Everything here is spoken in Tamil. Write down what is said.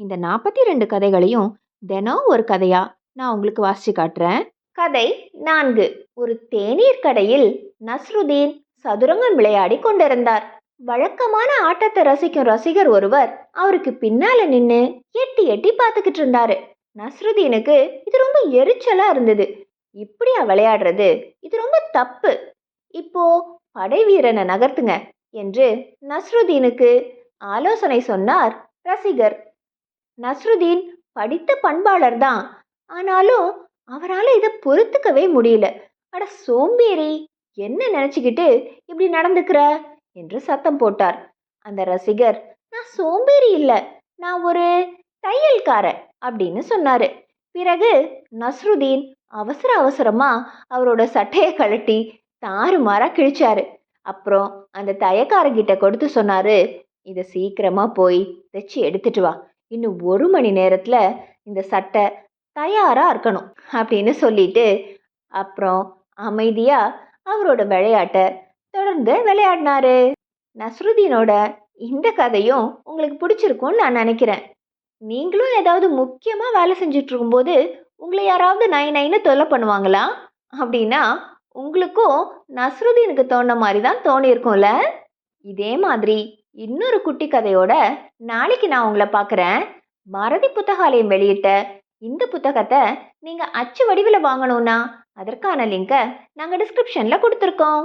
இந்த நாற்பத்தி ரெண்டு கதைகளையும் தினம் ஒரு கதையா நான் உங்களுக்கு வாசிச்சு காட்டுறேன். கதை நான்கு. ஒரு தேநீர் கடையில் நஸ்ருதீன் சதுரங்கம் விளையாடி கொண்டிருந்தார். வழக்கமான ஆட்டத்தை ரசிக்கும் ரசிகர் ஒருவர் அவருக்கு பின்னால நின்னு எட்டி எட்டி பார்த்துக்கிட்டு இருந்தாரு. நஸ்ருதீனுக்கு இது ரொம்ப எரிச்சலா இருந்தது. இப்படியா விளையாடுறது? இது ரொம்ப தப்பு. இப்போ படை வீரனை நகர்த்துங்க என்று நஸ்ருதீனுக்கு ஆலோசனை சொன்னார் ரசிகர். நஸ்ருதீன் படித்த பண்பாளர் தான் ஆனாலும் அவரால் இதை பொறுத்துக்கவே முடியல. அட சோம்பேறி என்ன நினச்சிக்கிட்டு இப்படி நடந்துக்கிற? என்று சத்தம் போட்டார். அந்த ரசிகர் நான் சோம்பேறி இல்லை நான் ஒரு தையல்காரன் அப்படின்னு சொன்னாரு. பிறகு நஸ்ருதீன் அவசர அவசரமா அவரோட சட்டையை கழட்டி தாறுமாறா கிழிச்சாரு. அப்புறம் அந்த தயக்காரங்கிட்ட கொடுத்து சொன்னாரு இதை சீக்கிரமா போய் தைச்சு எடுத்துட்டு வா இன்னும் ஒரு மணி நேரத்தில் இந்த சட்டை தயாராக இருக்கணும் அப்படின்னு சொல்லிட்டு அப்புறம் அமைதியாக அவரோட விளையாட்டை தொடர்ந்து விளையாடினாரு. நஸ்ருதீனோட இந்த கதையும் உங்களுக்கு பிடிச்சிருக்கும்னு நான் நினைக்கிறேன். நீங்களும் ஏதாவது முக்கியமாக வேலை செஞ்சுட்டு இருக்கும்போது உங்களை யாராவது நை நைன்னு தொல்லை பண்ணுவாங்களா? அப்படின்னா உங்களுக்கும் நஸ்ருதீனுக்கு தோணுன மாதிரி தான் தோணியிருக்கும்ல? இதே மாதிரி இன்னொரு குட்டி கதையோட நாளைக்கு நான் உங்களை பார்க்குறேன் பாரதி புத்தகாலயம் வெளியிட்ட இந்த புத்தகத்தை நீங்கள் அச்சு வடிவில் வாங்கணும்னா அதற்கான லிங்கை நாங்கள் டிஸ்கிரிப்ஷனில் கொடுத்துருக்கோம்.